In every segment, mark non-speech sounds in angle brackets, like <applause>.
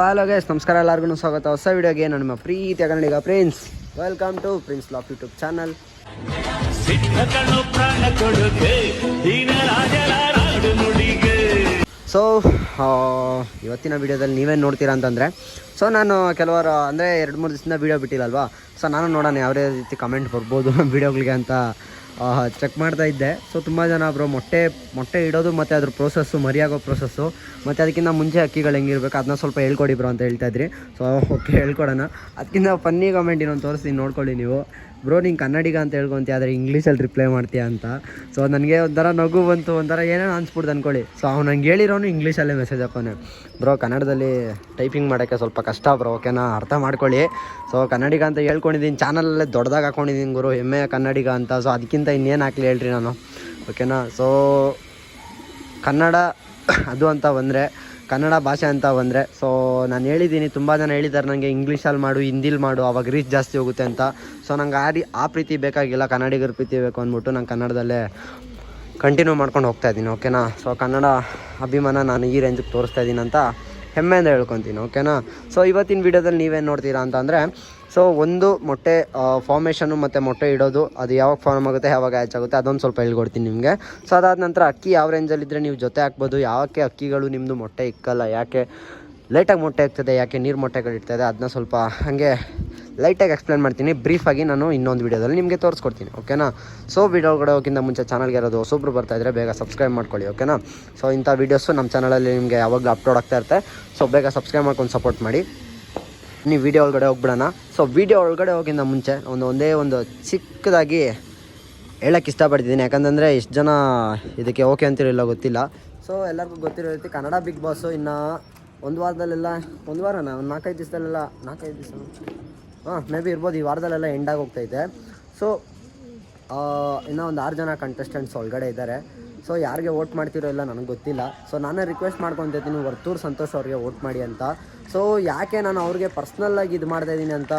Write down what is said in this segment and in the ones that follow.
Hello guys ನಮಸ್ಕಾರ ಎಲ್ಲರಿಗೂ ಸ್ವಾಗತ. ಹೊಸ ವಿಡಿಯೋಗೆ ನಿಮ್ಮ ಪ್ರೀತಿಯ ಕನ್ನಡಿಗ prince welcome to prince laugh YouTube channel so ಇವತ್ತಿನ ವಿಡಿಯೋದಲ್ಲಿ ನೀವೇನು ನೋಡ್ತೀರಾ ಅಂತಂದರೆ ಸೊ ನಾನು ಕೆಲವರು, ಅಂದರೆ ಎರಡು ಮೂರು ದಿವಸದಿಂದ ವೀಡಿಯೋ ಬಿಟ್ಟಿಲ್ಲಲ್ವಾ ಸೊ ನಾನು ನೋಡೋಣ ಯಾವ ರೀತಿ ಕಮೆಂಟ್ ಬರ್ಬೋದು <laughs> ವೀಡಿಯೋಗಳಿಗೆ ಅಂತ ಚೆಕ್ ಮಾಡ್ತಾ ಇದ್ದೆ. ಸೊ ತುಂಬ ಜನ ಬ್ರೋ ಮೊಟ್ಟೆ ಮೊಟ್ಟೆ ಇಡೋದು ಮತ್ತು ಅದ್ರ ಪ್ರೋಸೆಸ್ಸು ಮರಿಯಾಗೋ ಪ್ರೋಸೆಸ್ಸು ಮತ್ತು ಅದಕ್ಕಿಂತ ಮುಂಚೆ ಅಕ್ಕಿಗಳು ಹೆಂಗಿರ್ಬೇಕು ಅದನ್ನ ಸ್ವಲ್ಪ ಹೇಳ್ಕೊಡಿ ಬ್ರೋ ಅಂತ ಹೇಳ್ತಾ ಇದ್ರಿ. ಸೊ ಓಕೆ ಹೇಳ್ಕೊಡೋಣ. ಅದಕ್ಕಿಂತ ಫನ್ನಿ ಕಾಮೆಂಟ್ ಇನ್ನೊಂದು ತೋರಿಸ್ತೀನಿ, ನೋಡ್ಕೊಳ್ಳಿ ನೀವು. ಬ್ರೋ, ನೀನು ಕನ್ನಡಿಗ ಅಂತ ಹೇಳ್ಕೊಂತೀಯ, ಆದರೆ ಇಂಗ್ಲೀಷಲ್ಲಿ ರಿಪ್ಲೈ ಮಾಡ್ತೀಯ ಅಂತ. ಸೊ ನನಗೆ ಒಂಥರ ನಗು ಬಂತು, ಒಂಥರ ಏನೇನು ಅನ್ಸ್ಬಿಡ್ದು ಅಂದ್ಕೊಳ್ಳಿ ಸೊ ಅವ್ನು ನಂಗೆ ಹೇಳಿರೋನು ಇಂಗ್ಲೀಷಲ್ಲೇ ಮೆಸೇಜ್ ಹಾಕೋನೆ. ಬ್ರೋ, ಕನ್ನಡದಲ್ಲಿ ಟೈಪಿಂಗ್ ಮಾಡೋಕ್ಕೆ ಸ್ವಲ್ಪ ಕಷ್ಟ ಬ್ರೋ ಓಕೆನಾ ಅರ್ಥ ಮಾಡ್ಕೊಳ್ಳಿ. ಸೊ ಕನ್ನಡಿಗ ಅಂತ ಹೇಳ್ಕೊಂಡಿದ್ದೀನಿ ಚಾನಲಲ್ಲೇ ದೊಡ್ಡದಾಗ ಹಾಕೊಂಡಿದ್ದೀನಿ ಗುರು, ಹೆಮ್ಮೆಯ ಕನ್ನಡಿಗ ಅಂತ. ಸೊ ಅದಕ್ಕಿಂತ ಇನ್ನೇನು ಹಾಕ್ಲಿ ಹೇಳ್ರಿ ನಾನು ಓಕೆನಾ ಸೊ ಕನ್ನಡ ಅದು ಅಂತ ಬಂದರೆ ಕನ್ನಡ ಭಾಷೆ ಅಂತ ಬಂದರೆ. ಸೊ ನಾನು ಹೇಳಿದ್ದೀನಿ ತುಂಬ ಜನ ಹೇಳಿದ್ದಾರೆ ನನಗೆ ಇಂಗ್ಲೀಷಲ್ಲಿ ಮಾಡು, ಹಿಂದಿಲಿ ಮಾಡು, ಅವಾಗ ರೀಚ್ ಜಾಸ್ತಿ ಹೋಗುತ್ತೆ ಅಂತ. ಸೊ ನಂಗೆ ಆ ರೀ ಆ ಪ್ರೀತಿ ಬೇಕಾಗಿಲ್ಲ, ಕನ್ನಡಿಗರ ಪ್ರೀತಿ ಬೇಕು ಅಂದ್ಬಿಟ್ಟು ನಂಗೆ ಕನ್ನಡದಲ್ಲೇ ಕಂಟಿನ್ಯೂ ಮಾಡ್ಕೊಂಡು ಹೋಗ್ತಾ ಇದ್ದೀನಿ ಓಕೆನಾ ಸೊ ಕನ್ನಡ ಅಭಿಮಾನ ನಾನು ಈ ರೇಂಜಿಗೆ ತೋರಿಸ್ತಾ ಇದ್ದೀನಿ ಅಂತ ಹೆಮ್ಮೆಯಿಂದ ಹೇಳ್ಕೊತೀನಿ ಓಕೆನಾ ಸೊ ಇವತ್ತಿನ ವೀಡಿಯೋದಲ್ಲಿ ನೀವೇನು ನೋಡ್ತೀರಾ ಅಂತ ಅಂದರೆ ಸೊ ಒಂದು ಮೊಟ್ಟೆ ಫಾರ್ಮೇಷನು ಮತ್ತು ಮೊಟ್ಟೆ ಇಡೋದು, ಅದು ಯಾವಾಗ ಫಾರ್ಮ್ ಆಗುತ್ತೆ, ಯಾವಾಗ ಹ್ಯಾಚ್ ಆಗುತ್ತೆ, ಅದೊಂದು ಸ್ವಲ್ಪ ಹೇಳ್ಕೊಡ್ತೀನಿ ನಿಮಗೆ. ಸೊ ಅದಾದ ನಂತರ ಅಕ್ಕಿ ಯಾವ ರೇಂಜಲ್ಲಿದ್ದರೆ ನೀವು ಜೊತೆ ಹಾಕ್ಬೋದು, ಯಾಕೆ ಅಕ್ಕಿಗಳು ನಿಮ್ಮದು ಮೊಟ್ಟೆ ಇಕ್ಕಲ್ಲ, ಯಾಕೆ ಲೈಟಾಗಿ ಮೊಟ್ಟೆ ಆಗ್ತದೆ ಯಾಕೆ ನೀರು ಮೊಟ್ಟೆಗಳು ಇರ್ತದೆ ಅದನ್ನ ಸ್ವಲ್ಪ ಹಾಗೆ ಲೈಟಾಗಿ ಎಕ್ಸ್ಪ್ಲೇನ್ ಮಾಡ್ತೀನಿ. ಬ್ರೀಫಾಗಿ ನಾನು ಇನ್ನೊಂದು ವೀಡಿಯೋದಲ್ಲಿ ನಿಮಗೆ ತೋರಿಸ್ಕೊಡ್ತೀನಿ ಓಕೆನಾ ಸೊ ವೀಡಿಯೋ ಹೋಗೋಕ್ಕಿಂತ ಮುಂಚೆ ಚಾನಲ್ಗೆ ಇರೋದು ಹೊಸೊಬ್ರು ಬರ್ತಾ ಇದ್ದರೆ ಬೇಗ ಸಬ್ಸ್ಕ್ರೈಬ್ ಮಾಡ್ಕೊಳ್ಳಿ ಓಕೆನಾ ಸೊ ಇಂಥ ವೀಡಿಯೋಸು ನಮ್ಮ ಚಾನಲಲ್ಲಿ ನಿಮಗೆ ಯಾವಾಗಲೂ ಅಪ್ಲೋಡ್ ಆಗ್ತಾ ಇರುತ್ತೆ. ಸೊ ಬೇಗ ಸಬ್ಸ್ಕ್ರೈಬ್ ಮಾಡ್ಕೊಂಡು ಸಪೋರ್ಟ್ ಮಾಡಿ. ನೀವು ವೀಡಿಯೋ ಒಳಗಡೆ ಹೋಗ್ಬಿಡೋಣ. ಸೊ ವೀಡಿಯೋ ಒಳಗಡೆ ಹೋಗಿಂದ ಮುಂಚೆ ಒಂದು ಒಂದೇ ಒಂದು ಚಿಕ್ಕದಾಗಿ ಹೇಳಕ್ಕೆ ಇಷ್ಟಪಡ್ತಿದ್ದೀನಿ. ಯಾಕಂತಂದರೆ ಎಷ್ಟು ಜನ ಇದಕ್ಕೆ ಓಕೆ ಅಂತಿರಲಿಲ್ಲ ಗೊತ್ತಿಲ್ಲ. ಸೊ ಎಲ್ಲರಿಗೂ ಗೊತ್ತಿರೋ ರೀತಿ ಕನ್ನಡ ಬಿಗ್ ಬಾಸು ಇನ್ನು ಒಂದು ವಾರದಲ್ಲೆಲ್ಲ, ಒಂದು ವಾರನ? ಒಂದು ನಾಲ್ಕೈದು ದಿವಸದಲ್ಲೆಲ್ಲ, ನಾಲ್ಕೈದು ದಿವಸ? ಹಾಂ ಮೇ ಬಿ ಇರ್ಬೋದು. ಈ ವಾರದಲ್ಲೆಲ್ಲ ಎಂಡಾಗಿ ಹೋಗ್ತೈತೆ ಸೊ ಇನ್ನೂ ಒಂದು ಆರು ಜನ ಕಂಟೆಸ್ಟೆಂಟ್ಸ್ ಒಳಗಡೆ ಇದ್ದಾರೆ. ಸೊ ಯಾರಿಗೆ ವೋಟ್ ಮಾಡ್ತಿರೋ ಇಲ್ಲ, ನನಗೆ ಗೊತ್ತಿಲ್ಲ. ಸೊ ನಾನೇ ರಿಕ್ವೆಸ್ಟ್ ಮಾಡ್ಕೊತಿದ್ದೀನಿ, ವರ್ತೂರ್ ಸಂತೋಷ್ ಅವ್ರಿಗೆ ವೋಟ್ ಮಾಡಿ ಅಂತ. ಸೊ ಯಾಕೆ ನಾನು ಅವ್ರಿಗೆ ಪರ್ಸ್ನಲ್ಲಾಗಿ ಇದು ಮಾಡ್ತಾ ಇದ್ದೀನಿ ಅಂತ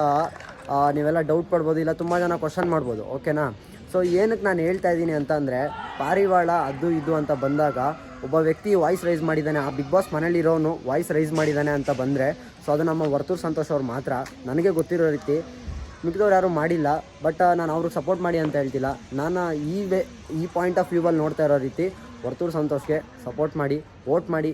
ನೀವೆಲ್ಲ ಡೌಟ್ ಪಡ್ಬೋದು, ಇಲ್ಲ ತುಂಬ ಜನ ಕ್ವಶನ್ ಮಾಡ್ಬೋದು ಓಕೆನಾ ಸೊ ಏನಕ್ಕೆ ನಾನು ಹೇಳ್ತಾ ಇದ್ದೀನಿ ಅಂತ ಅಂದರೆ, ಪಾರಿವಾಳ ಅದು ಇದು ಅಂತ ಬಂದಾಗ, ಒಬ್ಬ ವ್ಯಕ್ತಿ ವಾಯ್ಸ್ ರೈಸ್ ಮಾಡಿದ್ದಾನೆ, ಆ ಬಿಗ್ ಬಾಸ್ ಮನೇಲಿರೋನು ವಾಯ್ಸ್ ರೈಸ್ ಮಾಡಿದ್ದಾನೆ ಅಂತ ಬಂದರೆ ಸೊ ಅದು ನಮ್ಮ ವರ್ತೂರ್ ಸಂತೋಷ್ ಅವ್ರು ಮಾತ್ರ. ನನಗೆ ಗೊತ್ತಿರೋ ರೀತಿ ಮಿಕ್ಕಿದವ್ರು ಯಾರೂ ಮಾಡಿಲ್ಲ ಬಟ್ ನಾನು ಅವ್ರಿಗೆ ಸಪೋರ್ಟ್ ಮಾಡಿ ಅಂತ ಹೇಳ್ತಿಲ್ಲ. ನಾನು ಈ ವೇ, ಈ ಪಾಯಿಂಟ್ ಆಫ್ ವ್ಯೂವಲ್ಲಿ ನೋಡ್ತಾ ಇರೋ ರೀತಿ ವರ್ತೂರು ಸಂತೋಷ್ಗೆ ಸಪೋರ್ಟ್ ಮಾಡಿ ವೋಟ್ ಮಾಡಿ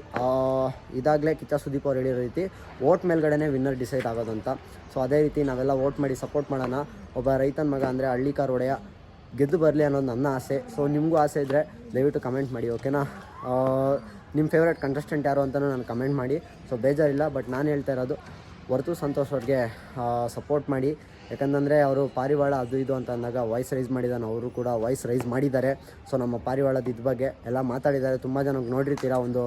ಇದಾಗಲೇ ಕಿಚ್ಚ ಸುದೀಪ್ ಅವ್ರು ಹೇಳಿರೋ ರೀತಿ ವೋಟ್ ಮೇಲ್ಗಡೆನೇ ವಿನ್ನರ್ ಡಿಸೈಡ್ ಆಗೋದಂತ. ಸೊ ಅದೇ ರೀತಿ ನಾವೆಲ್ಲ ವೋಟ್ ಮಾಡಿ ಸಪೋರ್ಟ್ ಮಾಡೋಣ. ಒಬ್ಬ ರೈತನ ಮಗ ಅಂದರೆ ಹಳ್ಳಿಕಾರ್ ಒಡೆಯ ಗೆದ್ದು ಬರಲಿ ಅನ್ನೋದು ನನ್ನ ಆಸೆ. ಸೊ ನಿಮಗೂ ಆಸೆ ಇದ್ದರೆ ದಯವಿಟ್ಟು ಕಮೆಂಟ್ ಮಾಡಿ ಓಕೆನಾ ನಿಮ್ಮ ಫೇವ್ರೇಟ್ ಕಂಟೆಸ್ಟೆಂಟ್ ಯಾರು ಅಂತಲೂ ನಾನು ಕಮೆಂಟ್ ಮಾಡಿ. ಸೊ ಬೇಜಾರಿಲ್ಲ ಬಟ್ ನಾನು ಹೇಳ್ತಾ ಇರೋದು ಹೊರತು ಸಂತೋಷ್ ಅವ್ರಿಗೆ ಸಪೋರ್ಟ್ ಮಾಡಿ. ಯಾಕಂತಂದರೆ ಅವರು ಪಾರಿವಾಳ ಅದು ಇದು ಅಂತ ಅಂದಾಗ ವಾಯ್ಸ್ ರೈಸ್ ಮಾಡಿದ್ದಾನೆ ಅವರು ಕೂಡ ವಾಯ್ಸ್ ರೈಸ್ ಮಾಡಿದ್ದಾರೆ. ಸೊ ನಮ್ಮ ಪಾರಿವಾಳದ ಇದ್ರ ಬಗ್ಗೆ ಎಲ್ಲ ಮಾತಾಡಿದ್ದಾರೆ. ತುಂಬ ಜನಕ್ಕೆ ನೋಡಿರ್ತೀರಾ ಒಂದು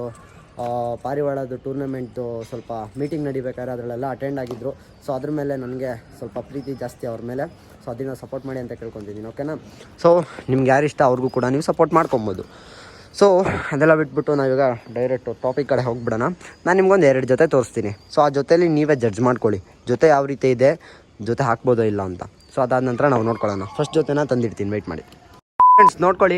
ಪಾರಿವಾಳದ ಟೂರ್ನಮೆಂಟ್ದು ಸ್ವಲ್ಪ ಮೀಟಿಂಗ್ ನಡಿಬೇಕಾದ್ರೆ ಅದರಲ್ಲೆಲ್ಲ ಅಟೆಂಡ್ ಆಗಿದ್ದರು ಸೊ ಅದ್ರ ಮೇಲೆ ನನಗೆ ಸ್ವಲ್ಪ ಪ್ರೀತಿ ಜಾಸ್ತಿ ಅವ್ರ ಮೇಲೆ. ಸೊ ಅದನ್ನು ಸಪೋರ್ಟ್ ಮಾಡಿ ಅಂತ ಕೇಳ್ಕೊತಿದ್ದೀನಿ ಓಕೆನಾ ಸೊ ನಿಮ್ಗೆ ಯಾರು ಇಷ್ಟ ಅವ್ರಿಗೂ ಕೂಡ ನೀವು ಸಪೋರ್ಟ್ ಮಾಡ್ಕೊಬೋದು. ಸೊ ಅದೆಲ್ಲ ಬಿಟ್ಬಿಟ್ಟು ನಾವೀಗ ಡೈರೆಕ್ಟು ಟಾಪಿಕ್ ಕಡೆ ಹೋಗ್ಬಿಡೋಣ. ನಾನು ನಿಮ್ಗೊಂದು ಎರಡು ಜೊತೆ ತೋರಿಸ್ತೀನಿ. ಸೊ ಆ ಜೊತೆಯಲ್ಲಿ ನೀವೇ ಜಡ್ಜ್ ಮಾಡ್ಕೊಳ್ಳಿ. ಜೊತೆ ಯಾವ ರೀತಿ ಇದೆ, ಜೊತೆ ಹಾಕ್ಬೋದೋ ಇಲ್ಲ ಅಂತ. ಸೊ ಅದಾದ ನಂತರ ನಾವು ನೋಡ್ಕೊಳ್ಳೋಣ. ಫಸ್ಟ್ ಜೊತೆನ ತಂದಿಡ್ತೀನಿ. ವೆಯ್ಟ್ ಮಾಡಿ. ಫ್ರೆಂಡ್ಸ್ ನೋಡ್ಕೊಳ್ಳಿ.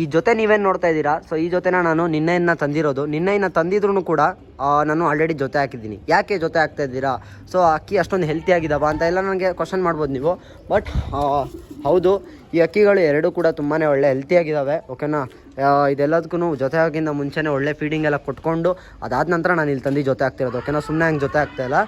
ಈ ಜೊತೆ ನೀವೇನು ನೋಡ್ತಾ ಇದ್ದೀರಾ? ಸೊ ಈ ಜೊತೆನ ನಾನು ನಿನ್ನೆಯನ್ನು ತಂದಿರೋದು. ನಿನ್ನೆಯನ್ನು ತಂದಿದ್ರು ಕೂಡ ನಾನು ಆಲ್ರೆಡಿ ಜೊತೆ ಹಾಕಿದ್ದೀನಿ. ಯಾಕೆ ಜೊತೆ ಹಾಕ್ತಾ ಇದ್ದೀರಾ? ಸೊ ಅಕ್ಕಿ ಅಷ್ಟೊಂದು ಹೆಲ್ತಿ ಆಗಿದ್ದಾವ ಅಂತ ಎಲ್ಲ ನನಗೆ ಕ್ವಶನ್ ಮಾಡ್ಬೋದು ನೀವು. ಬಟ್ ಹೌದು. ಈ ಅಕ್ಕಿಗಳು ಎರಡೂ ಕೂಡ ತುಂಬಾ ಒಳ್ಳೆ ಹೆಲ್ತಿಯಾಗಿದ್ದಾವೆ ಓಕೆನಾ ಇದೆಲ್ಲದಕ್ಕೂ ಜೊತೆ ಆಗಿಂದ ಮುಂಚೆನೇ ಒಳ್ಳೆ ಫೀಡಿಂಗ್ ಎಲ್ಲ ಕೊಟ್ಕೊಂಡು ಅದಾದ ನಂತರ ನಾನು ಇಲ್ಲಿ ತಂದು ಜೊತೆ ಆಗ್ತಿರೋದು ಓಕೆನಾ ಸುಮ್ಮನೆ ಹಂಗೆ ಜೊತೆ ಆಗ್ತಾ ಇಲ್ಲ.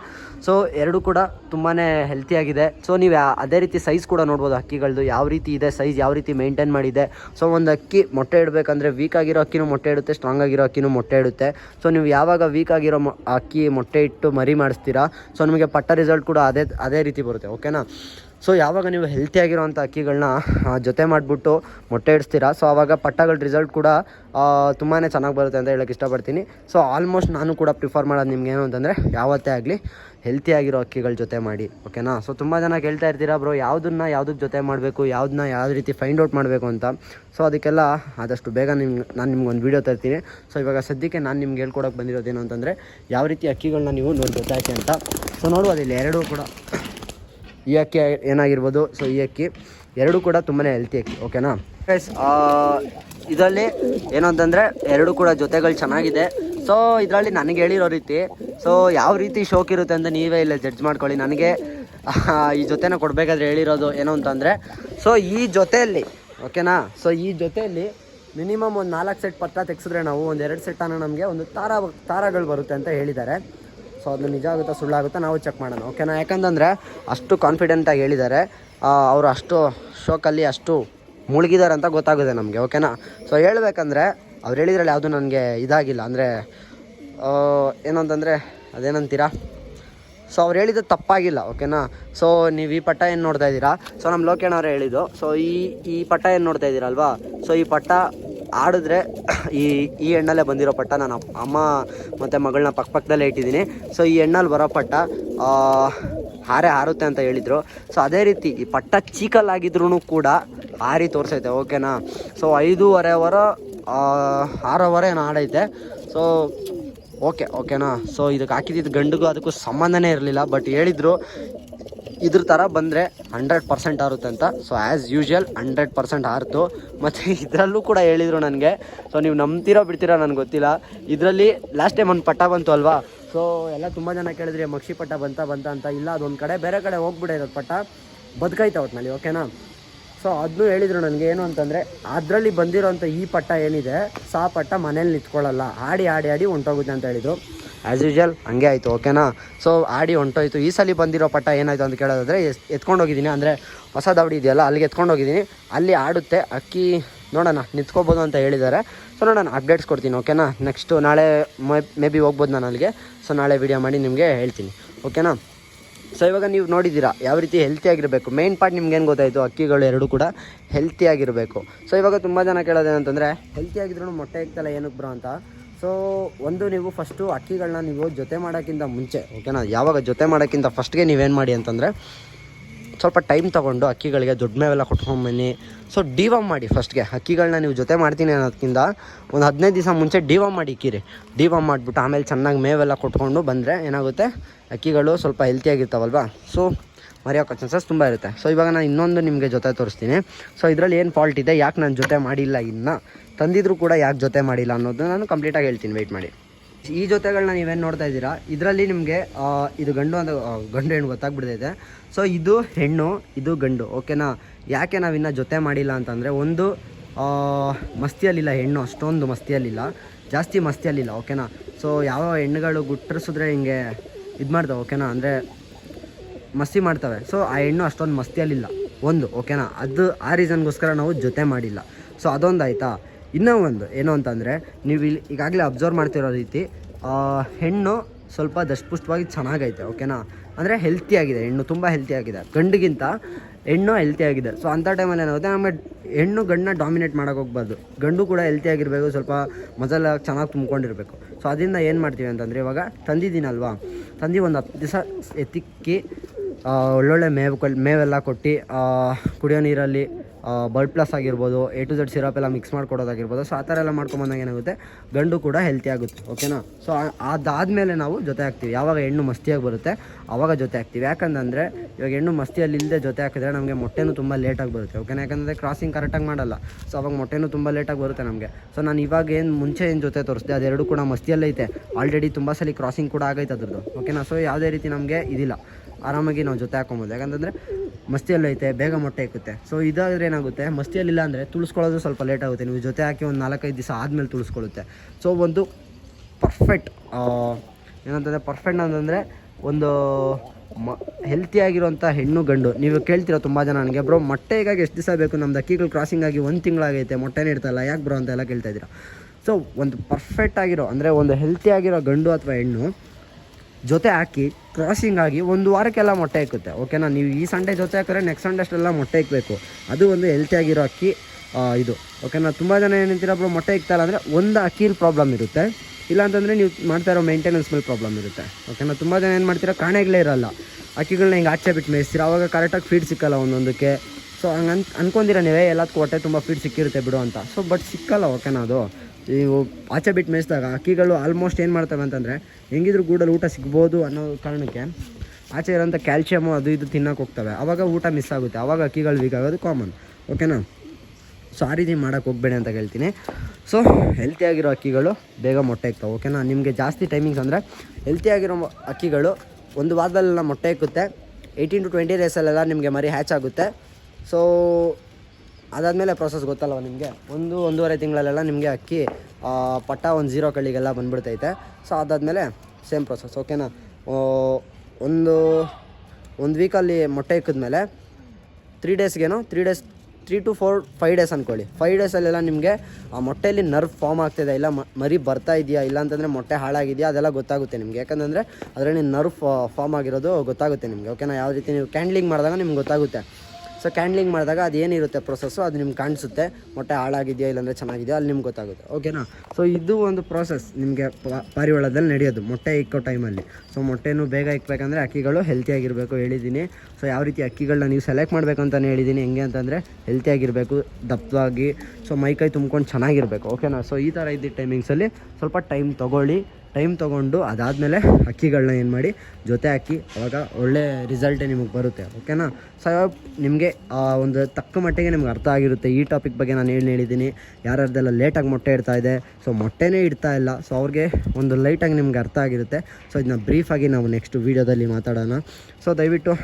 ಸೊ ಎರಡು ಕೂಡ ತುಂಬಾ ಹೆಲ್ತಿಯಾಗಿದೆ ಸೊ ನೀವು ಅದೇ ರೀತಿ ಸೈಜ್ ಕೂಡ ನೋಡ್ಬೋದು ಅಕ್ಕಿಗಳದ್ದು ಯಾವ ರೀತಿ ಇದೆ ಸೈಜ್ ಯಾವ ರೀತಿ ಮೇಂಟೈನ್ ಮಾಡಿದೆ. ಸೊ ಒಂದು ಅಕ್ಕಿ ಮೊಟ್ಟೆ ಇಡಬೇಕಂದ್ರೆ ವೀಕ್ ಆಗಿರೋ ಅಕ್ಕಿನೂ ಮೊಟ್ಟೆ ಇಡುತ್ತೆ ಸ್ಟ್ರಾಂಗ್ ಆಗಿರೋ ಅಕ್ಕಿನೂ ಮೊಟ್ಟೆ ಇಡುತ್ತೆ. ಸೊ ನೀವು ಯಾವಾಗ ವೀಕ್ ಆಗಿರೋ ಅಕ್ಕಿ ಮೊಟ್ಟೆ ಇಟ್ಟು ಮರಿ ಮಾಡಿಸ್ತೀರಾ? ಸೊ ನಿಮಗೆ ಪಟ್ಟ ರಿಸಲ್ಟ್ ಕೂಡ ಅದೇ ಅದೇ ರೀತಿ ಬರುತ್ತೆ ಓಕೆನಾ ಸೊ ಯಾವಾಗ ನೀವು ಹೆಲ್ತಿಯಾಗಿರುವಂಥ ಅಕ್ಕಿಗಳನ್ನ ಜೊತೆ ಮಾಡಿಬಿಟ್ಟು ಮೊಟ್ಟೆ ಇಡಿಸ್ತೀರಾ? ಸೊ ಆವಾಗ ಪಟ್ಟಗಳ ರಿಸಲ್ಟ್ ಕೂಡ ತುಂಬಾ ಚೆನ್ನಾಗಿ ಬರುತ್ತೆ ಅಂತ ಹೇಳೋಕ್ಕೆ ಇಷ್ಟಪಡ್ತೀನಿ. ಸೊ ಆಲ್ಮೋಸ್ಟ್ ನಾನು ಕೂಡ ಪ್ರಿಫರ್ ಮಾಡೋದು ನಿಮ್ಗೆ ಏನು ಅಂತಂದರೆ, ಯಾವತ್ತೇ ಆಗಲಿ ಹೆಲ್ತಿಯಾಗಿರೋ ಅಕ್ಕಿಗಳ ಜೊತೆ ಮಾಡಿ ಓಕೆನಾ ಸೊ ತುಂಬ ಜನ ಕೇಳ್ತಾ ಇರ್ತೀರಾ, ಬ್ರೋ, ಯಾವುದನ್ನ ಯಾವುದಕ್ಕೆ ಜೊತೆ ಮಾಡಬೇಕು, ಯಾವುದನ್ನ ಯಾವ ರೀತಿ ಫೈಂಡ್ ಔಟ್ ಮಾಡಬೇಕು ಅಂತ? ಸೊ ಅದಕ್ಕೆಲ್ಲ ಆದಷ್ಟು ಬೇಗ ನಿಮ್ಗೆ ನಾನು ನಿಮ್ಗೊಂದು ವೀಡಿಯೋ ತರ್ತೀನಿ. ಸೊ ಇವಾಗ ಸದ್ಯಕ್ಕೆ ನಾನು ನಿಮ್ಗೆ ಹೇಳ್ಕೊಡೋಕೆ ಬಂದಿರೋದೇನು ಅಂತಂದರೆ, ಯಾವ ರೀತಿ ಅಕ್ಕಿಗಳನ್ನ ನೀವು ನೋಡಿ ಜೊತೆ ಅಂತ? ಸೊ ನೋಡ್ಬೋದು, ಇಲ್ಲಿ ಎರಡೂ ಕೂಡ. ಈ ಅಕ್ಕಿ ಏನಾಗಿರ್ಬೋದು? ಸೊ ಈ ಅಕ್ಕಿ ಎರಡೂ ಕೂಡ ತುಂಬಾ ಹೆಲ್ತಿ ಅಕ್ಕಿ ಓಕೆನಾ ಗೈಸ್ ಇದರಲ್ಲಿ ಏನು ಅಂತಂದರೆ ಎರಡು ಕೂಡ ಜೊತೆಗಳು ಚೆನ್ನಾಗಿದೆ. ಸೊ ಇದರಲ್ಲಿ ನನಗೆ ಹೇಳಿರೋ ರೀತಿ ಸೊ ಯಾವ ರೀತಿ ಶೋಕ್ ಇರುತ್ತೆ ಅಂತ ನೀವೇ ಇಲ್ಲ ಜಡ್ಜ್ ಮಾಡ್ಕೊಳ್ಳಿ. ನನಗೆ ಈ ಜೊತೆನ ಕೊಡಬೇಕಾದ್ರೆ ಹೇಳಿರೋದು ಏನು ಅಂತಂದರೆ ಸೊ ಈ ಜೊತೆಯಲ್ಲಿ ಓಕೆನಾ ಸೊ ಈ ಜೊತೆಯಲ್ಲಿ ಮಿನಿಮಮ್ ಒಂದು ನಾಲ್ಕು ಸೆಟ್ ಪತ್ರ ತೆಗ್ಸಿದ್ರೆ ನಾವು ಒಂದು ಎರಡು ಸೆಟ್ಟನ್ನು ನಮಗೆ ಒಂದು ತಾರ, ತಾರಗಳು ಬರುತ್ತೆ ಅಂತ ಹೇಳಿದ್ದಾರೆ. ಸೊ ಅದು ನಿಜ ಆಗುತ್ತಾ ಸುಳ್ಳಾಗುತ್ತಾ ನಾವು ಚೆಕ್ ಮಾಡೋಣ. ಓಕೆನಾ ಯಾಕಂತಂದರೆ ಅಷ್ಟು ಕಾನ್ಫಿಡೆಂಟಾಗಿ ಹೇಳಿದ್ದಾರೆ ಅವರು ಅಷ್ಟು ಶೋಕಲ್ಲಿ ಅಷ್ಟು ಮುಳುಗಿದ್ದಾರೆ ಅಂತ ಗೊತ್ತಾಗುತ್ತೆ ನಮಗೆ ಓಕೆನಾ ಸೊ ಹೇಳಬೇಕಂದ್ರೆ ಅವ್ರು ಹೇಳಿದ್ರಲ್ಲಿ ಯಾವುದು ನನಗೆ ಇದಾಗಿಲ್ಲ. ಅಂದರೆ ಏನಂತಂದರೆ ಅದೇನಂತೀರಾ? ಸೊ ಅವ್ರು ಹೇಳಿದ್ದು ತಪ್ಪಾಗಿಲ್ಲ ಓಕೆನಾ ಸೊ ನೀವು ಈ ಪಟ್ಟ ಏನು ನೋಡ್ತಾ ಇದ್ದೀರಾ? ಸೊ ನಮ್ಮ ಲೋಕೇಣವ್ರು ಹೇಳಿದ್ದು. ಸೊ ಈ ಈ ಪಟ್ಟ ಏನು ನೋಡ್ತಾ ಇದ್ದೀರಲ್ವಾ? ಸೊ ಈ ಪಟ್ಟ ಆಡಿದ್ರೆ ಈ ಈ ಎಣ್ಣಲ್ಲೇ ಬಂದಿರೋ ಪಟ್ಟ ನಾನು ಅಮ್ಮ ಮತ್ತು ಮಗಳನ್ನ ಪಕ್ಕ ಪಕ್ಕದಲ್ಲೇ ಇಟ್ಟಿದ್ದೀನಿ. ಸೊ ಈ ಎಣ್ಣಲ್ಲಿ ಬರೋ ಪಟ್ಟ ಹಾರೆ ಹಾರುತ್ತೆ ಅಂತ ಹೇಳಿದರು. ಸೊ ಅದೇ ರೀತಿ ಈ ಪಟ್ಟ ಚೀಕಲ್ಲಾಗಿದ್ರೂ ಕೂಡ ಹಾರಿ ತೋರಿಸೈತೆ, ಓಕೆನಾ? ಸೊ ಐದೂವರೆ ವರ ಆರೋವರೆ ಏನು ಆಡೈತೆ. ಸೊ ಓಕೆ, ಓಕೆನಾ? ಸೊ ಇದಕ್ಕೆ ಹಾಕಿದ್ದು ಗಂಡಿಗೂ ಅದಕ್ಕೂ ಸಂಬಂಧನೇ ಇರಲಿಲ್ಲ ಬಟ್ ಹೇಳಿದರು ಇದ್ರ ಥರ ಬಂದರೆ ಹಂಡ್ರೆಡ್ ಪರ್ಸೆಂಟ್ ಆರುತ್ತೆ ಅಂತ. So as usual hundred percent ಆರ್ತು. ಮತ್ತು ಇದರಲ್ಲೂ ಕೂಡ ಹೇಳಿದರು ನನಗೆ. ಸೊ ನೀವು ನಂಬ್ತೀರೋ ಬಿಡ್ತೀರೋ ನನಗೆ ಗೊತ್ತಿಲ್ಲ. ಇದರಲ್ಲಿ ಲಾಸ್ಟ್ ಟೈಮ್ ಒಂದು ಪಟ್ಟ ಬಂತು ಅಲ್ವಾ? ಸೊ ಎಲ್ಲ ತುಂಬ ಜನ ಕೇಳಿದ್ರಿ ಮಕ್ಷಿ ಪಟ್ಟ ಬಂತ ಬಂತ ಅಂತ. ಇಲ್ಲ, ಅದೊಂದು ಕಡೆ ಬೇರೆ ಕಡೆ ಹೋಗ್ಬಿಟ್ಟಿರೋದು ಪಟ್ಟ. ಬದುಕೈತೆ ಒಟ್ಟಿನಲ್ಲಿ ಓಕೆನಾ ಸೊ ಅದನ್ನು ಹೇಳಿದರು ನನಗೆ ಏನು ಅಂತಂದರೆ, ಅದರಲ್ಲಿ ಬಂದಿರೋಂಥ ಈ ಪಟ್ಟ ಏನಿದೆ, ಸೊ ಆ ಪಟ್ಟ ಮನೇಲಿ ನಿಂತ್ಕೊಳ್ಳಲ್ಲ. ಆಡಿ ಆಡಿ ಆಡಿ ಹೊಂಟೋಗುತ್ತೆ ಅಂತ ಹೇಳಿದರು. ಆ್ಯಸ್ ಯೂಶಲ್ ಹಂಗೆ ಆಯಿತು ಓಕೆನಾ ಸೊ ಆಡಿ ಹೊಂಟೋಯ್ತು. ಈ ಸಲ ಬಂದಿರೋ ಪಟ್ಟ ಏನಾಯಿತು ಅಂತ ಕೇಳೋದಾದ್ರೆ, ಎಸ್, ಎತ್ಕೊಂಡೋಗಿದ್ದೀನಿ. ಅಂದರೆ, ಹೊಸ ದವಡಿ ಇದೆಯಲ್ಲ, ಅಲ್ಲಿಗೆ ಎತ್ಕೊಂಡೋಗಿದ್ದೀನಿ. ಅಲ್ಲಿ ಆಡುತ್ತೆ, ಅಕ್ಕಿ, ನೋಡೋಣ, ನಿಂತ್ಕೋಬೋದು ಅಂತ ಹೇಳಿದ್ದಾರೆ. ಸೊ ನೋಡೋಣ ಅಪ್ಡೇಟ್ಸ್ ಕೊಡ್ತೀನಿ ಓಕೆನಾ ನೆಕ್ಸ್ಟು ನಾಳೆ ಮೇ ಬಿ ಹೋಗ್ಬೋದು ನಾನು ಅಲ್ಲಿಗೆ. ಸೊ ನಾಳೆ ವಿಡಿಯೋ ಮಾಡಿ ನಿಮಗೆ ಹೇಳ್ತೀನಿ ಓಕೆನಾ ಸೊ ಇವಾಗ ನೀವು ನೋಡಿದ್ದೀರಾ, ಯಾವ ರೀತಿ ಹೆಲ್ತಿಯಾಗಿರಬೇಕು ಮೇನ್ ಪಾರ್ಟ್ ನಿಮ್ಗೇನು ಗೊತ್ತಾಯಿತು? ಅಕ್ಕಿಗಳು ಎರಡು ಕೂಡ ಹೆಲ್ತಿಯಾಗಿರಬೇಕು ಸೊ ಇವಾಗ ತುಂಬ ಜನ ಕೇಳೋದೇನಂತಂದರೆ ಹೆಲ್ತಿಯಾಗಿದ್ರು ಮೊಟ್ಟೆ ಇಕ್ತಲ್ಲ, ಏನಕ್ಕೆ ಬ್ರೋ ಅಂತ? ಸೊ ಒಂದು ನೀವು ಫಸ್ಟು ಅಕ್ಕಿಗಳನ್ನ ನೀವು ಜೊತೆ ಮಾಡೋಕ್ಕಿಂತ ಮುಂಚೆ ಓಕೆನಾ ಯಾವಾಗ ಜೊತೆ ಮಾಡೋಕ್ಕಿಂತ ಫಸ್ಟ್ಗೆ ನೀವೇನು ಮಾಡಿ ಅಂತಂದರೆ ಸ್ವಲ್ಪ ಟೈಮ್ ತೊಗೊಂಡು ಅಕ್ಕಿಗಳಿಗೆ ದೊಡ್ಡ ಮೇವೆಲ್ಲ ಕೊಟ್ಕೊಂಬನ್ನಿ ಸೊ ಡಿವಾಮ್ ಮಾಡಿ ಫಸ್ಟ್ಗೆ ಅಕ್ಕಿಗಳನ್ನ ನೀವು ಜೊತೆ ಮಾಡ್ತೀನಿ ಅನ್ನೋದಕ್ಕಿಂತ ಒಂದು ಹದಿನೈದು ದಿವಸ ಮುಂಚೆ ಡಿವಾಮ್ ಮಾಡಿ ಇಕ್ಕಿರಿ. ಡಿವಾಮ್ ಮಾಡಿಬಿಟ್ಟು ಆಮೇಲೆ ಚೆನ್ನಾಗಿ ಮೇವೆಲ್ಲ ಕೊಟ್ಕೊಂಡು ಬಂದರೆ ಏನಾಗುತ್ತೆ? ಅಕ್ಕಿಗಳು ಸ್ವಲ್ಪ ಹೆಲ್ತಿಯಾಗಿರ್ತಾವಲ್ವಾ ಸೊ ಮರೆಯೋಕೆ ಚಾನ್ಸಸ್ ತುಂಬ ಇರುತ್ತೆ. ಸೊ ಇವಾಗ ನಾನು ಇನ್ನೊಂದು ನಿಮಗೆ ಜೊತೆ ತೋರಿಸ್ತೀನಿ. ಸೊ ಇದರಲ್ಲಿ ಏನು ಫಾಲ್ಟ್ ಇದೆ? ಯಾಕೆ ನಾನು ಜೊತೆ ಮಾಡಿಲ್ಲ ಇನ್ನು? ತಂದಿದ್ರು ಕೂಡ ಯಾಕೆ ಜೊತೆ ಮಾಡಿಲ್ಲ ಅನ್ನೋದು ನಾನು ಕಂಪ್ಲೀಟಾಗಿ ಹೇಳ್ತೀನಿ. ವೆಯ್ಟ್ ಮಾಡಿ. ಈ ಜೊತೆಗಳನ್ನ ನೀವೇನು ನೋಡ್ತಾ ಇದ್ದೀರಾ? ಇದರಲ್ಲಿ ನಿಮಗೆ ಇದು ಗಂಡು ಅಂತ ಗಂಡು ಹೆಣ್ಣು ಗೊತ್ತಾಗ್ಬಿಡ್ತೈತೆ. ಸೊ ಇದು ಹೆಣ್ಣು, ಇದು ಗಂಡು ಓಕೆನಾ ಯಾಕೆ ನಾವಿನ್ನು ಜೊತೆ ಮಾಡಿಲ್ಲ ಅಂತಂದರೆ, ಒಂದು ಮಸ್ತಿಯಲ್ಲಿಲ್ಲ ಹೆಣ್ಣು, ಅಷ್ಟೊಂದು ಮಸ್ತಿಯಲ್ಲಿಲ್ಲ. ಜಾಸ್ತಿ ಮಸ್ತಿಯಲ್ಲಿಲ್ಲ ಓಕೆನಾ ಸೊ ಯಾವ ಹೆಣ್ಣುಗಳು ಗುಟ್ಟರಿಸಿದ್ರೆ ಹಿಂಗೆ ಇದು ಮಾಡ್ತಾವೆ ಓಕೆನಾ ಅಂದರೆ, ಮಸ್ತಿ ಮಾಡ್ತವೆ. ಸೊ ಆ ಹೆಣ್ಣು ಅಷ್ಟೊಂದು ಮಸ್ತಿಯಲ್ಲಿಲ್ಲ. ಒಂದು ಓಕೆನಾ ಅದು, ಆ ರೀಸನ್ಗೋಸ್ಕರ ನಾವು ಜೊತೆ ಮಾಡಿಲ್ಲ. ಸೊ ಅದೊಂದು ಆಯಿತಾ? ಇನ್ನೂ ಒಂದು ಏನು ಅಂತಂದರೆ ನೀವು ಇಲ್ಲಿ ಈಗಾಗಲೇ ಅಬ್ಸರ್ವ್ ಮಾಡ್ತಿರೋ ರೀತಿ ಹೆಣ್ಣು ಸ್ವಲ್ಪ ದಷ್ಟಪುಷ್ಟವಾಗಿ ಚೆನ್ನಾಗೈತೆ, ಓಕೆನಾ? ಅಂದರೆ ಹೆಲ್ತಿಯಾಗಿದೆ ಹೆಣ್ಣು ತುಂಬ ಹೆಲ್ತಿಯಾಗಿದೆ ಗಂಡಿಗಿಂತ ಹೆಣ್ಣು ಹೆಲ್ತಿಯಾಗಿದೆ ಸೊ ಅಂಥ ಟೈಮಲ್ಲಿ ಏನಾಗುತ್ತೆ? ನಮಗೆ ಹೆಣ್ಣು ಗಂಡನ್ನ ಡಾಮಿನೇಟ್ ಮಾಡೋಕೆ ಹೋಗ್ಬಾರ್ದು. ಗಂಡು ಕೂಡ ಹೆಲ್ತಿಯಾಗಿರಬೇಕು ಸ್ವಲ್ಪ ಮಜಲ ಚೆನ್ನಾಗಿ ತುಂಬಿಕೊಂಡಿರಬೇಕು. ಸೊ ಅದರಿಂದ ಏನು ಮಾಡ್ತೀವಿ ಅಂತಂದರೆ ಇವಾಗ ತಂದಿದ್ದೀನಲ್ವಾ? ತಂದು ಒಂದು ಹತ್ತು ದಿವಸ ಎತ್ತಿಕ್ಕಿ ಒಳ್ಳೊಳ್ಳೆ ಮೇವು ಕಲ್ ಮೇವೆಲ್ಲ ಕೊಟ್ಟು ಕುಡಿಯೋ ನೀರಲ್ಲಿ ಬರ್ಡ್ ಪ್ಲಸ್ ಆಗಿರ್ಬೋದು ಎ ಟು ಝೆಡ್ ಸಿರಪ್ ಎಲ್ಲ ಮಿಕ್ಸ್ ಮಾಡ್ಕೊಡೋದಾಗಿರ್ಬೋದು. ಸೊ ಆ ಥರ ಎಲ್ಲ ಮಾಡ್ಕೊಂಬಂದಾಗ ಏನಾಗುತ್ತೆ? ಗಂಡು ಕೂಡ ಹೆಲ್ತಿ ಆಗುತ್ತೆ ಓಕೆನಾ ಸೊ ಅದಾದಮೇಲೆ ನಾವು ಜೊತೆ ಹಾಕ್ತೀವಿ ಯಾವಾಗ ಹೆಣ್ಣು ಮಸ್ತಿಯಾಗಿ ಬರುತ್ತೆ ಆವಾಗ ಜೊತೆ ಹಾಕ್ತೀವಿ ಯಾಕಂತಂದರೆ, ಇವಾಗ ಹೆಣ್ಣು ಮಸ್ತಿಯಲ್ಲಿ ಇಲ್ಲದೆ ಜೊತೆ ಹಾಕಿದ್ರೆ ನಮಗೆ ಮೊಟ್ಟೆನೂ ತುಂಬ ಲೇಟಾಗಿ ಬರುತ್ತೆ ಓಕೆನಾ ಯಾಕಂದರೆ ಕ್ರಾಸಿಂಗ್ ಕರೆಕ್ಟಾಗಿ ಮಾಡಲ್ಲ. ಸೊ ಅವಾಗ ಮೊಟ್ಟೆನೂ ತುಂಬ ಲೇಟಾಗಿ ಬರುತ್ತೆ ನಮಗೆ. ಸೊ ನಾನು ಇವಾಗ ಏನು ಮುಂಚೆ ಏನು ಜೊತೆ ತೋರಿಸ್ದೆ, ಅದೆರಡು ಕೂಡ ಮಸ್ತಿಯಲ್ಲೈತೆ ಆಲ್ರೆಡಿ ತುಂಬ ಸಲ ಕ್ರಾಸಿಂಗ್ ಕೂಡ ಆಗೈತೆ ಅದ್ರದ್ದು ಓಕೆನಾ ಸೊ ಯಾವುದೇ ರೀತಿ ನಮಗೆ ಇದಿಲ್ಲ. ಆರಾಮಾಗಿ ನಾವು ಜೊತೆ ಹಾಕೊಬೋದು. ಯಾಕಂತಂದರೆ ಮಸ್ತಿಯಲ್ಲಿ ಐತೆ, ಬೇಗ ಮೊಟ್ಟೆ ಇಕ್ಕುತ್ತೆ. ಸೊ ಇದಾದರೆ ಏನಾಗುತ್ತೆ, ಮಸ್ತಿಯಲ್ಲಿಲ್ಲ ಅಂದರೆ ತುಳಿಸ್ಕೊಳ್ಳೋದು ಸ್ವಲ್ಪ ಲೇಟ್ ಆಗುತ್ತೆ. ನೀವು ಜೊತೆ ಹಾಕಿ ಒಂದು ನಾಲ್ಕೈದು ದಿವಸ ಆದಮೇಲೆ ತುಳಿಸ್ಕೊಳ್ಳುತ್ತೆ. ಸೊ ಒಂದು ಪರ್ಫೆಕ್ಟ್ ಏನಂತಂದರೆ ಪರ್ಫೆಕ್ಟ್ ಅಂತಂದರೆ ಒಂದು ಮ ಹೆಲ್ತಿಯಾಗಿರುವಂಥ ಹೆಣ್ಣು ಗಂಡು. ನೀವು ಕೇಳ್ತಿರೋ ತುಂಬ ಜನ ನನಗೆ, ಬ್ರೋ ಮೊಟ್ಟೆ ಈಗ ಎಷ್ಟು ದಿವಸ ಬೇಕು? ನಮ್ದು ಅಕ್ಕಿಗಳು ಕ್ರಾಸಿಂಗ್ ಆಗಿ ಒಂದು ತಿಂಗಳಾಗೈತೆ, ಮೊಟ್ಟೆನೇ ಇಡ್ತಲ್ಲ ಯಾಕೆ ಬ್ರೋ? ಅಂತೆಲ್ಲ ಕೇಳ್ತಾ ಇದ್ದೀರಾ. ಸೊ ಒಂದು ಪರ್ಫೆಕ್ಟ್ ಆಗಿರೋ, ಅಂದರೆ ಒಂದು ಹೆಲ್ತಿಯಾಗಿರೋ ಗಂಡು ಅಥವಾ ಹೆಣ್ಣು ಜೊತೆ ಹಾಕಿ ಕ್ರಾಸಿಂಗ್ ಆಗಿ ಒಂದು ವಾರಕ್ಕೆಲ್ಲ ಮೊಟ್ಟೆ ಇಕ್ಕುತ್ತೆ ಓಕೆನಾ ನೀವು ಈ ಸಂಡೇ ಜೊತೆ ಹಾಕಿದ್ರೆ ನೆಕ್ಸ್ಟ್ ಸಂಡೇ ಅಷ್ಟೆಲ್ಲ ಮೊಟ್ಟೆ ಇಕ್ಕಬೇಕು ಅದು ಒಂದು ಹೆಲ್ತಿಯಾಗಿರೋ ಅಕ್ಕಿ ಇದು. ಓಕೆನಾ ತುಂಬ ಜನ ಏನಂತೀರ ಬ್ರೋ ಮೊಟ್ಟೆ ಇಕ್ತಾರ ಅಂದರೆ ಒಂದು ಅಕ್ಕಿಲಿ ಪ್ರಾಬ್ಲಮ್ ಇರುತ್ತೆ. ಇಲ್ಲಾಂತಂದರೆ ನೀವು ಮಾಡ್ತಾ ಇರೋ ಮೇಂಟೆನೆನ್ಸ್ ಮೇಲೆ ಪ್ರಾಬ್ಲಮ್ ಇರುತ್ತೆ. ಓಕೆನಾ ತುಂಬ ಜನ ಏನು ಮಾಡ್ತೀರಾ, ಕಾಣೆಗಳೇ ಇರಲ್ಲ. ಅಕ್ಕಿಗಳನ್ನ ಹಿಂಗೆ ಆಚೆ ಬಿಟ್ಟು ಮೇಯಿಸ್ತೀರ, ಅವಾಗ ಕರೆಕ್ಟಾಗಿ ಫೀಡ್ ಸಿಕ್ಕಲ್ಲ ಒಂದೊಂದಕ್ಕೆ. ಸೊ ಹಂಗೆ ಅನ್ ಅನ್ಕೊಂದಿರ ನೀವೇ, ಎಲ್ಲದಕ್ಕೂ ಹೊಟ್ಟೆ ತುಂಬ ಫೀಡ್ ಸಿಕ್ಕಿರುತ್ತೆ ಬಿಡು ಅಂತ. ಸೊ ಬಟ್ ಸಿಕ್ಕಲ್ಲ ಓಕೆನಾ ಅದು. ನೀವು ಆಚೆ ಬಿಟ್ಟು ಮೇಯಿಸಿದಾಗ ಅಕ್ಕಿಗಳು ಆಲ್ಮೋಸ್ಟ್ ಏನು ಮಾಡ್ತವೆ ಅಂತಂದರೆ ಹೆಂಗಿದ್ರು ಗೂಡಲ್ಲಿ ಊಟ ಸಿಗ್ಬೋದು ಅನ್ನೋ ಕಾರಣಕ್ಕೆ ಆಚೆ ಇರೋಂಥ ಕ್ಯಾಲ್ಶಿಯಮು ಅದು ಇದು ತಿನ್ನೋಕೆ ಹೋಗ್ತವೆ. ಆವಾಗ ಊಟ ಮಿಸ್ ಆಗುತ್ತೆ. ಆವಾಗ ಅಕ್ಕಿಗಳು ವೀಕ್ ಆಗೋದು ಕಾಮನ್ ಓಕೆನಾ ಸೊ ಆ ರೀತಿ ಮಾಡೋಕ್ಕೆ ಹೋಗಬೇಡಿ ಅಂತ ಹೇಳ್ತೀನಿ. ಸೊ ಹೆಲ್ತಿಯಾಗಿರೋ ಅಕ್ಕಿಗಳು ಬೇಗ ಮೊಟ್ಟೆ ಇಕ್ತವೆ ಓಕೆನಾ ನಿಮಗೆ ಜಾಸ್ತಿ ಟೈಮಿಂಗ್ಸ್ ಅಂದರೆ ಹೆಲ್ತಿಯಾಗಿರೋ ಅಕ್ಕಿಗಳು ಒಂದು ವಾರದಲ್ಲೆಲ್ಲ ಮೊಟ್ಟೆ ಇಕ್ಕುತ್ತೆ ಏಯ್ಟೀನ್ ಟು ಟ್ವೆಂಟಿ ಡೇಸಲ್ಲೆಲ್ಲ ನಿಮಗೆ ಮರಿ ಹ್ಯಾಚ್ ಆಗುತ್ತೆ. ಸೊ ಅದಾದಮೇಲೆ ಪ್ರೊಸೆಸ್ ಗೊತ್ತಲ್ವ ನಿಮಗೆ? ಒಂದು ಒಂದೂವರೆ ತಿಂಗಳಲ್ಲೆಲ್ಲ ನಿಮಗೆ ಅಕ್ಕಿ ಪಟ್ಟ ಒಂದು ಜೀರೋ ಕಳ್ಳಿಗೆಲ್ಲ ಬಂದ್ಬಿಡ್ತೈತೆ. ಸೊ ಅದಾದಮೇಲೆ ಸೇಮ್ ಪ್ರೊಸೆಸ್ ಓಕೆನಾ ಒಂದು ಒಂದು ವೀಕಲ್ಲಿ ಮೊಟ್ಟೆ ಇಕ್ಕಿದ್ಮೇಲೆ three ಡೇಸ್ಗೇನೋ three days three to four five days ಅಂದ್ಕೊಳ್ಳಿ ಫೈವ್ ಡೇಸಲ್ಲೆಲ್ಲ ನಿಮಗೆ, ಆ ಮೊಟ್ಟೆಯಲ್ಲಿ ನರ್ವ್ ಫಾರ್ಮ್ ಆಗ್ತಿದೆ. ಇಲ್ಲ ಮರಿ ಬರ್ತಾ ಇದೆಯಾ? ಇಲ್ಲ ಅಂತಂದರೆ ಮೊಟ್ಟೆ ಹಾಳಾಗಿದೆಯಾ? ಅದೆಲ್ಲ ಗೊತ್ತಾಗುತ್ತೆ ನಿಮಗೆ. ಯಾಕಂತಂದರೆ ಅದರಲ್ಲಿ ನರ್ವ್ ಫಾರ್ಮ್ ಆಗಿರೋದು ಗೊತ್ತಾಗುತ್ತೆ ನಿಮಗೆ ಓಕೆನಾ ಯಾವ ರೀತಿ ನೀವು ಕ್ಯಾಂಡ್ಲಿಂಗ್ ಮಾಡಿದಾಗ ನಿಮ್ಗೆ ಗೊತ್ತಾಗುತ್ತೆ. ಸೊ ಕ್ಯಾಂಡ್ಲಿಂಗ್ ಮಾಡಿದಾಗ ಅದು ಏನಿರುತ್ತೆ ಪ್ರೊಸೆಸ್ಸು ಅದು ನಿಮ್ಗೆ ಕಾಣಿಸುತ್ತೆ. ಮೊಟ್ಟೆ ಹಾಳಾಗಿದೆಯಾ ಇಲ್ಲಾಂದರೆ ಚೆನ್ನಾಗಿದೆಯಾ? ಅಲ್ಲಿ ನಿಮ್ಗೆ ಗೊತ್ತಾಗುತ್ತೆ. ಓಕೆನಾ ಸೊ ಇದು ಒಂದು ಪ್ರಾಸೆಸ್ ನಿಮಗೆ ಪಾರಿವಾಳದಲ್ಲಿ ನಡೆಯೋದು. ಮೊಟ್ಟೆ ಇಕ್ಕೋ ಟೈಮಲ್ಲಿ ಸೊ ಮೊಟ್ಟೆನೂ ಬೇಗ ಇಕ್ಕಬೇಕಂದ್ರೆ ಅಕ್ಕಿಗಳು ಹೆಲ್ತಿಯಾಗಿರಬೇಕು ಹೇಳಿದ್ದೀನಿ ಸೊ ಯಾವ ರೀತಿ ಅಕ್ಕಿಗಳನ್ನ ನೀವು ಸೆಲೆಕ್ಟ್ ಮಾಡಬೇಕಂತಲೇ ಹೇಳಿದ್ದೀನಿ ಹೆಂಗೆ ಅಂತಂದರೆ ಹೆಲ್ತಿಯಾಗಿರಬೇಕು ದಪ್ಪವಾಗಿ ಸೊ ಮೈಕೈ ತುಂಬ್ಕೊಂಡು ಚೆನ್ನಾಗಿರಬೇಕು. ಓಕೆನಾ ಸೊ ಈ ಥರ ಇದ್ದಿದ್ದ ಟೈಮಿಂಗ್ಸಲ್ಲಿ ಸ್ವಲ್ಪ ಟೈಮ್ ತೊಗೊಳ್ಳಿ. ಟೈಮ್ ತೊಗೊಂಡು ಅದಾದಮೇಲೆ ಅಕ್ಕಿಗಳನ್ನ ಏನು ಮಾಡಿ ಜೊತೆ ಹಾಕಿ, ಅವಾಗ ಒಳ್ಳೆ ರಿಸಲ್ಟೇ ನಿಮಗೆ ಬರುತ್ತೆ ಓಕೆನಾ ಸೊ ನಿಮಗೆ ಒಂದು ತಕ್ಕ ಮಟ್ಟಿಗೆ ನಿಮ್ಗೆ ಅರ್ಥ ಆಗಿರುತ್ತೆ. ಈ ಟಾಪಿಕ್ ಬಗ್ಗೆ ನಾನು ಏನು ಹೇಳಿದ್ದೀನಿ, ಯಾರ್ಯಾರ್ದೆಲ್ಲ ಲೇಟಾಗಿ ಮೊಟ್ಟೆ ಇಡ್ತಾ ಇದೆ ಸೊ ಮೊಟ್ಟೆನೇ ಇಡ್ತಾ ಇಲ್ಲ ಸೊ ಅವ್ರಿಗೆ ಒಂದು ಲೈಟಾಗಿ ನಿಮ್ಗೆ ಅರ್ಥ ಆಗಿರುತ್ತೆ. ಸೊ ಇದನ್ನ ಬ್ರೀಫಾಗಿ ನಾವು ನೆಕ್ಸ್ಟ್ ವೀಡಿಯೋದಲ್ಲಿ ಮಾತಾಡೋಣ. ಸೊ ದಯವಿಟ್ಟು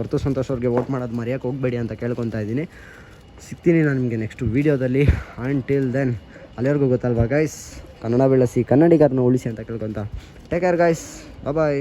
ವರ್ತು ಸಂತೋಷ್ ಅವ್ರಿಗೆ ವೋಟ್ ಮಾಡೋದು ಮರೆಯೋಕೆ ಹೋಗಬೇಡಿ ಅಂತ ಕೇಳ್ಕೊತಾ ಇದ್ದೀನಿ. ಸಿಗ್ತೀನಿ ನಾನು ನಿಮಗೆ ನೆಕ್ಸ್ಟ್ ವೀಡಿಯೋದಲ್ಲಿ ಆ್ಯಂಡ್ ಟಿಲ್ ದೆನ್ ಅಲ್ಲಿವರೆಗೂ ಗೊತ್ತಲ್ವಾ ಗೈಸ್ ಕನ್ನಡ ಬೆಳೆಸಿ ಕನ್ನಡಿಗರನ್ನು ಉಳಿಸಿ ಅಂತ ಕೇಳ್ಕೊಂತ. Take care guys bye